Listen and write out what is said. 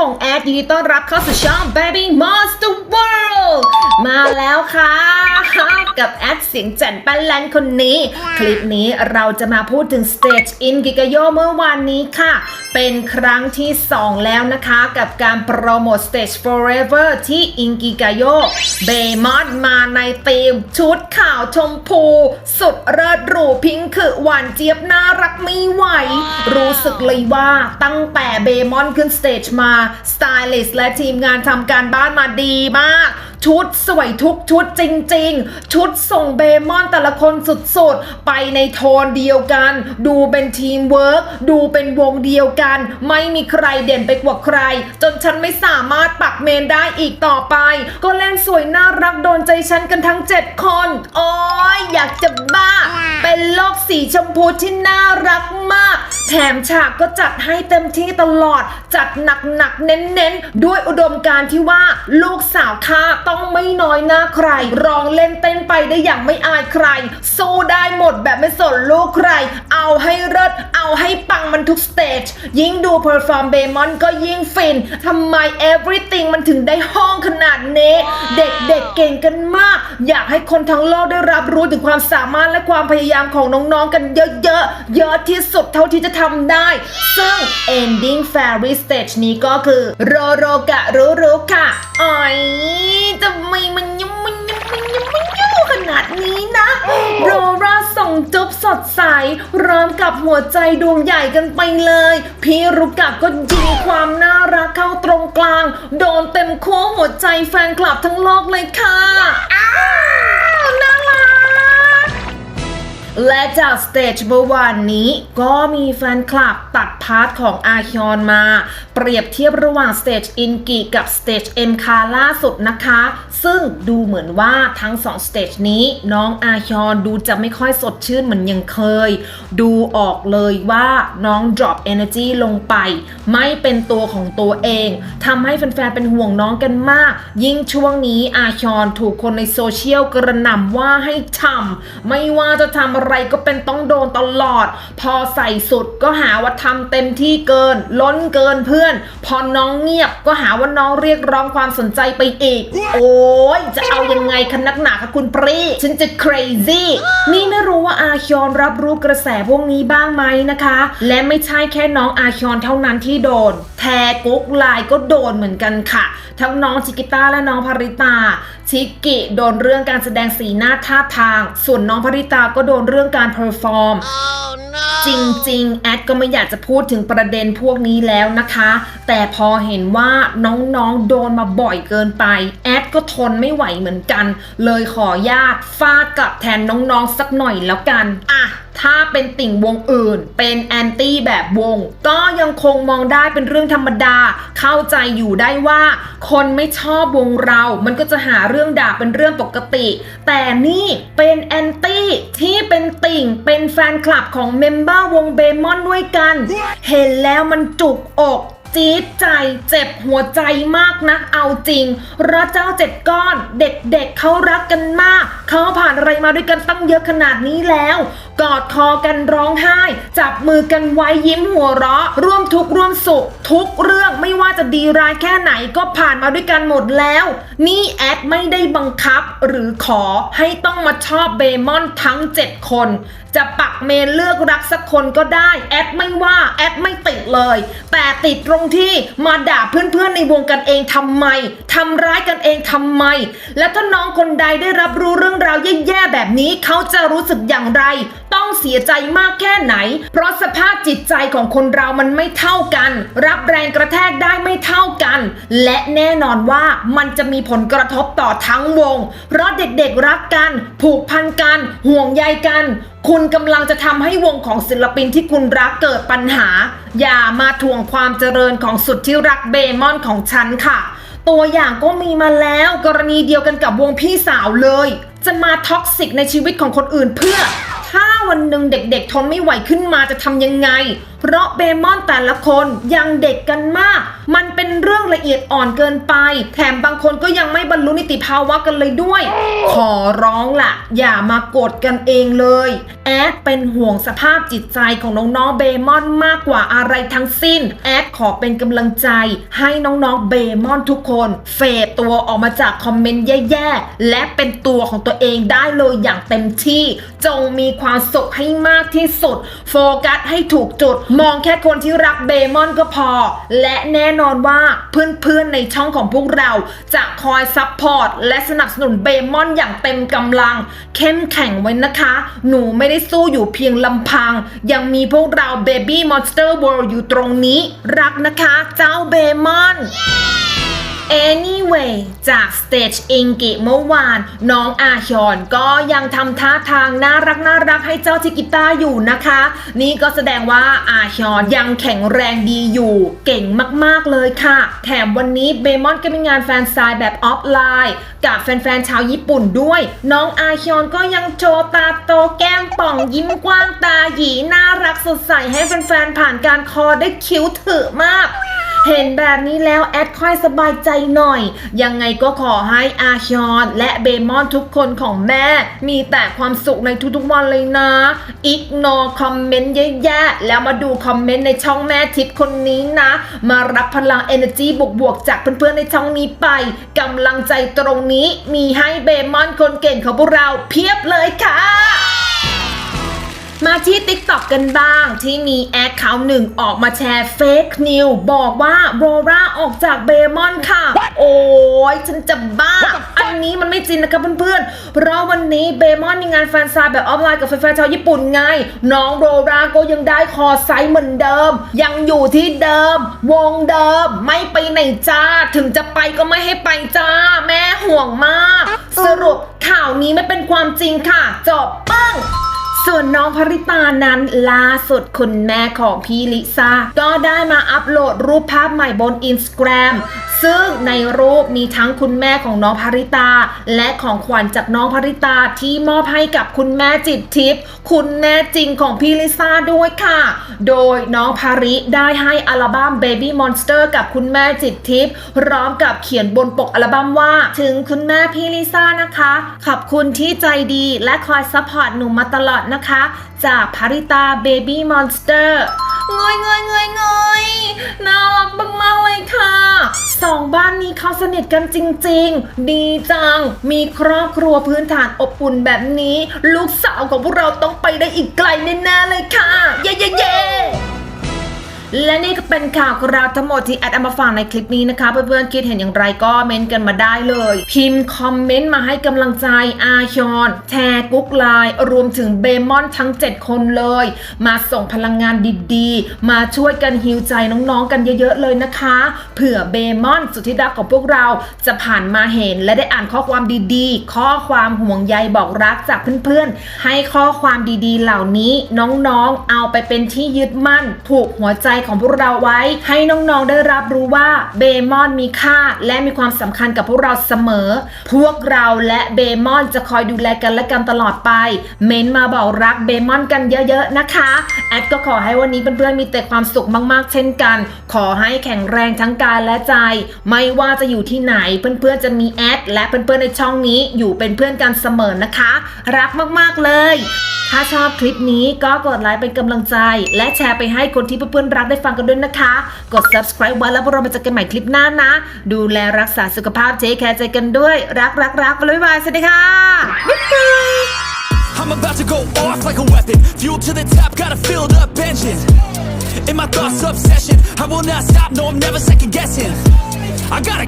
ของแอดยินดีต้อนรับเข้าสู่ช่อง Baby Monster World มาแล้วค่ะ กับแอดเสียงแจ่นปันแลนคนนี้ คลิปนี้เราจะมาพูดถึง Stage in g i g a y o เมื่อวานนี้ค่ะ เป็นครั้งที่ 2 แล้วนะคะกับการโปรโมท Stage Forever ที่อิงกิกาโยเบมอนมาในธีม ชุดขาวชมพู สุดเลิศหรูพิงค์คือหวานเจี๊ยบน่ารักไม่ไหว รู้สึกเลยว่าตั้งแต่เบมอนขึ้นสเตจมาสไตลิสต์และทีมงานทำการบ้านมาดีมากชุดสวยทุกชุดจริง ๆ ชุดส่งเบมอนแต่ละคนสุดๆ ไปในโทนเดียวกัน ดูเป็นทีมเวิร์กดูเป็นวงเดียวกัน ไม่มีใครเด่นไปกว่าใคร จนฉันไม่สามารถปักเมนได้อีกต่อไป ก็เล่นสวยน่ารักโดนใจฉันกันทั้ง 7 คน โอ้ยอยากจะบ้า เป็นโลกสีชมพูที่น่ารักมาก แถมฉากก็จัดให้เต็มที่ตลอด จัดหนักๆเน้นๆ ด้วยอุดมการณ์ที่ว่าลูกสาวข้าตองไม่น้อยหน้าใคร ร้องเล่นเต้นไปได้อย่างไม่อายใคร สู้ได้หมดแบบไม่สนลูกใคร เอาให้เลิศเอาให้ปังมันทุกสเตจยิ่งดูเพอร์ฟอร์มเบมอนก็ยิ่งฟินทำไม everything มันถึงได้ห้องขนาดนี้ เด็กๆเก่งกันมาก อยากให้คนทั้งโลกได้รับรู้ถึงความสามารถและความพยายามของน้องๆกันเยอะๆ เยอะที่สุดเท่าที่จะทำได้ ซึ่ง ending fairy stage นี้ก็คือ โรโรกะรู้รู้ค่ะอ๋อยทำไมมันยุ่มมันยุ่มมันยุ่มมันยุ่มขนาดนี้นะ โรราส่งจุ๊บสดใสพร้อมกับหัวใจดวงใหญ่กันไปเลย พี่รุกะก็ยิงความน่ารักเข้าตรงกลาง โดนเต็มขั้วหัวใจแฟนคลับทั้งโลกเลยค่ะ และจากสเตจเมื่อวานนี้ก็มีแฟนคลับตัดพาร์ทของอาคยอนมา เปรียบเทียบระหว่างสเตจอินกิกับสเตจเอ็มคาล่าสุดนะคะ ซึ่งดูเหมือนว่าทั้งสองสเตจนี้น้องอาคยอนดูจะไม่ค่อยสดชื่นเหมือนยังเคย ดูออกเลยว่าน้อง drop energy ลงไป ไม่เป็นตัวของตัวเองทำให้แฟนๆเป็นห่วงน้องกันมาก ยิ่งช่วงนี้อาคยอนถูกคนในโซเชียลกระหน่ำว่าให้ทำไม่ว่าจะทำอะไรก็เป็นต้องโดนตลอด พอใส่สุดก็หาว่าทำเต็มที่เกิน ล้นเกินเพื่อน พอน้องเงียบก็หาว่าน้องเรียกร้องความสนใจไปอีก โอ้ยจะเอายังไงคะนักหนาคะคุณปรีฉันจะ crazy นี่ไม่รู้ว่าอาคยอนรับรู้กระแสพวกนี้บ้างไหมนะคะ และไม่ใช่แค่น้องอาคยอนเท่านั้นที่โดน แทกุ๊กไลน์ก็โดนเหมือนกันค่ะ ทั้งน้องชิกิต้าและน้องภริตาชิกิโดนเรื่องการแสดงสีหน้าท่าทาง ส่วนน้องภริตาก็โดนเรื่องการเพอร์ฟอร์มจริง ๆ แอดก็ไม่อยากจะพูดถึงประเด็นพวกนี้แล้วนะคะ แต่พอเห็นว่าน้องๆโดนมาบ่อยเกินไป แอดก็ทนไม่ไหวเหมือนกัน เลยขอญาตฟาดกลับแทนน้องๆสักหน่อยแล้วกันอะถ้าเป็นติ่งวงอื่น เป็นแอนตี้แบบวง ก็ยังคงมองได้เป็นเรื่องธรรมดา เข้าใจอยู่ได้ว่า คนไม่ชอบวงเรา มันก็จะหาเรื่องด่าเป็นเรื่องปกติ แต่นี่เป็นแอนตี้ที่เป็นติ่งเป็นแฟนคลับของเมมเบอร์วงเบมอนด้วยกัน เห็นแล้วมันจุกอกจี๊ดใจเจ็บหัวใจมากนะเอาจริงระเจ้าเจ็ดก้อน เด็กๆเเขารักกันมาก เขาผ่านอะไรมาด้วยกันตั้งเยอะขนาดนี้แล้ว กอดคอกันร้องไห้ จับมือกันไว้ยิ้มหัวเราะ ร่วมทุกข์ร่วมสุข ทุกเรื่องไม่ว่าจะดีร้ายแค่ไหนก็ผ่านมาด้วยกันหมดแล้ว นี่แอดไม่ได้บังคับหรือขอให้ต้องมาชอบเบมอนทั้ง 7 คนจะปักเมนเลือกรักสักคนก็ได้ แอดไม่ว่าแอดไม่ติดเลย แต่ติดตรงที่มาด่าเพื่อนๆในวงกันเองทำไมทำร้ายกันเองทำไม และถ้าน้องคนใดได้รับรู้เรื่องราวแย่ๆแบบนี้เขาจะรู้สึกอย่างไร ต้องเสียใจมากแค่ไหน เพราะสภาพจิตใจของคนเรามันไม่เท่ากัน รับแรงกระแทกได้ไม่เท่ากัน และแน่นอนว่ามันจะมีผลกระทบต่อทั้งวง เพราะเด็กๆรักกัน ผูกพันกัน ห่วงใยกัน คุณกำลังจะทำให้วงของศิลปินที่คุณรักเกิดปัญหา อย่ามาทวงความเจริญของสุดที่รักเบมอนของฉันค่ะ ตัวอย่างก็มีมาแล้วกรณีเดียวกันกับวงพี่สาวเลย จะมาท็อกซิกในชีวิตของคนอื่นเพื่อ ถ้าวันหนึ่งเด็กๆทนไม่ไหวขึ้นมาจะทำยังไง เพราะเบมอนแต่ละคนยังเด็กกันมาก มันเป็นเรื่องละเอียดอ่อนเกินไป แถมบางคนก็ยังไม่บรรลุนิติภาวะกันเลยด้วย ขอร้องล่ะ อย่ามากดกันเองเลย แอดเป็นห่วงสภาพจิตใจของน้องๆเบมอนมากกว่าอะไรทั้งสิ้น แอดขอเป็นกำลังใจ ให้น้องๆเบมอนทุกคน เฟดตัวออกมาจากคอมเมนต์แย่ๆ และเป็นตัวของตัวเองได้เลยอย่างเต็มที่ จงมีความสุขให้มากที่สุด โฟกัสให้ถูกจุดมองแค่คนที่รักเบมอนก็พอ และแน่นอนว่าเพื่อนๆในช่องของพวกเราจะคอยซัพพอร์ตและสนับสนุนเบมอนอย่างเต็มกำลัง เข้มแข็งไว้นะคะ หนูไม่ได้สู้อยู่เพียงลำพัง ยังมีพวกเรา Baby Monster World อยู่ตรงนี้ รักนะคะ เจ้าเบมอน Anyway จาก Stage อิงกิเมื่อวาน น้องอาฮยอนก็ยังทำท่าทางน่ารักน่ารักให้เจ้าชิกิต้าอยู่นะคะ นี่ก็แสดงว่าอาฮยอนยังแข็งแรงดีอยู่ เก่งมากๆเลยค่ะ แถมวันนี้เบมอนก็มีงานแฟนซายแบบออฟไลน์ กับแฟนๆชาวญี่ปุ่นด้วย น้องอาฮยอนก็ยังโชว์ตาโตแก้มป่องยิ้มกว้างตาหยีน่ารักสดใสให้แฟนๆผ่านการคอได้คิ้วถือมาก เห็นแบบนี้แล้วแอดค่อยสบายใจหน่อย ยังไงก็ขอให้อาชอนและเบมอนทุกคนของแม่ มีแต่ความสุขในทุกๆวันเลยนะอิกนอคอมเมนต์แย่ๆแล้วมาดูคอมเมนต์ในช่องแม่ทิพย์คนนี้นะ มารับพลัง energy บวกๆจากเพื่อนๆในช่องนี้ไปกำลังใจตรงนี้มีให้เบมอนคนเก่งของพวกเราเพียบเลยค่ะ มาที่ TikTok กันบ้าง ที่มีแอคเคาท์หนึ่งออกมาแชร์เฟกนิวบอกว่าโรราออกจากเบมอนค่ะ โอ้ยฉันจะบ้า อันนี้มันไม่จริงนะครับเพื่อนๆ เพราะวันนี้เบมอนมีงานแฟนซายแบบออฟไลน์กับแฟนๆชาวญี่ปุ่นไง น้องโรราก็ยังได้คอไซส์เหมือนเดิม ยังอยู่ที่เดิม วงเดิมไม่ไปไหนจ้า ถึงจะไปก็ไม่ให้ไปจ้า แม่ห่วงมาก สรุปข่าวนี้ไม่เป็นความจริงค่ะ จบปัง ส่วนน้องพริตานั้นล่าสุดคุณแม่ของพี่ลิซ่าก็ได้มาอัปโหลดรูปภาพใหม่บนอินสตาแกรม ซึ่งในรูปมีทั้งคุณแม่ของน้องพริตา และของขวัญจากน้องพริตาที่มอบให้กับคุณแม่จิตทิพย์คุณแม่จริงของพี่ลิซ่าด้วยค่ะ โดยน้องพาริได้ให้อัลบั้ม Baby Monster กับคุณแม่จิตทิพย์พร้อมกับเขียนบนปกอัลบั้มว่า ถึงคุณแม่พี่ลิซ่านะคะ ขอบคุณที่ใจดีและคอยซัพพอร์ตหนูมาตลอดนะคะ จากพาริตา Baby Monster เงยเงยเงยเงยน่ารักมากๆเลยค่ะสองบ้านนี้เขาสนิทกันจริง ๆ ดีจัง มีครอบครัวพื้นฐานอบอุ่นแบบนี้ ลูกสาวของพวกเราต้องไปได้อีกไกลแน่ๆเลยค่ะ เย้เย้เย้ และนี่ก็เป็นข่าวคราทั้งหมดที่แอดเอามาฝากในคลิปนี้นะคะ เพื่อนๆคิดเห็นอย่างไรก็เม้นต์กันมาได้เลย พิมพ์คอมเมนต์มาให้กำลังใจอาชอนแชร์กุ๊กไลน์รวมถึงเบมอนทั้ง 7 คนเลย มาส่งพลังงานดีๆ มาช่วยกันฮิวใจน้องๆกันเยอะๆเลยนะคะ เผื่อเบมอนสุดที่รักของพวกเราจะผ่านมาเห็นและได้อ่านข้อความดีๆ ข้อความห่วงใยบอกรักจากเพื่อนๆให้ข้อความดีๆ เหล่านี้น้องๆเอาไปเป็นที่ยึดมั่นผูกหัวใจของพวกเราไว้ ให้น้องๆได้รับรู้ว่าเบมอนมีค่า และมีความสำคัญกับพวกเราเสมอ พวกเราและเบมอนจะคอยดูแลกันและกันตลอดไป เม้นมาบอกรักเบมอนกันเยอะๆนะคะ แอดก็ขอให้วันนี้เพื่อนๆมีแต่ความสุขมากๆ เช่นกัน ขอให้แข็งแรงทั้งกายและใจ ไม่ว่าจะอยู่ที่ไหนเพื่อนๆจะมีแอดและเพื่อนๆในช่องนี้อยู่เป็นเพื่อนกันเสมอนะคะ รักมากๆเลย ถ้าชอบคลิปนี้ก็กดไลค์เป็นกำลังใจ และแชร์ไปให้คนที่เพื่อนๆรักได้ฟังกันด้วยนะคะ กด subscribe ไว้แล้วพวกเรามาเจอกันใหม่คลิปหน้านะ ดูแลรักษาสุขภาพเจ๊แคร์ใจกันด้วย รักรักรักบ๊ายบายสวัสดีค่ะบ๊ายบาย I'm about to go off like a weapon. Fuel to the top, got a filled up engine. In my thoughts, obsession. I will not stop, no, I'm never second guessing. I gotta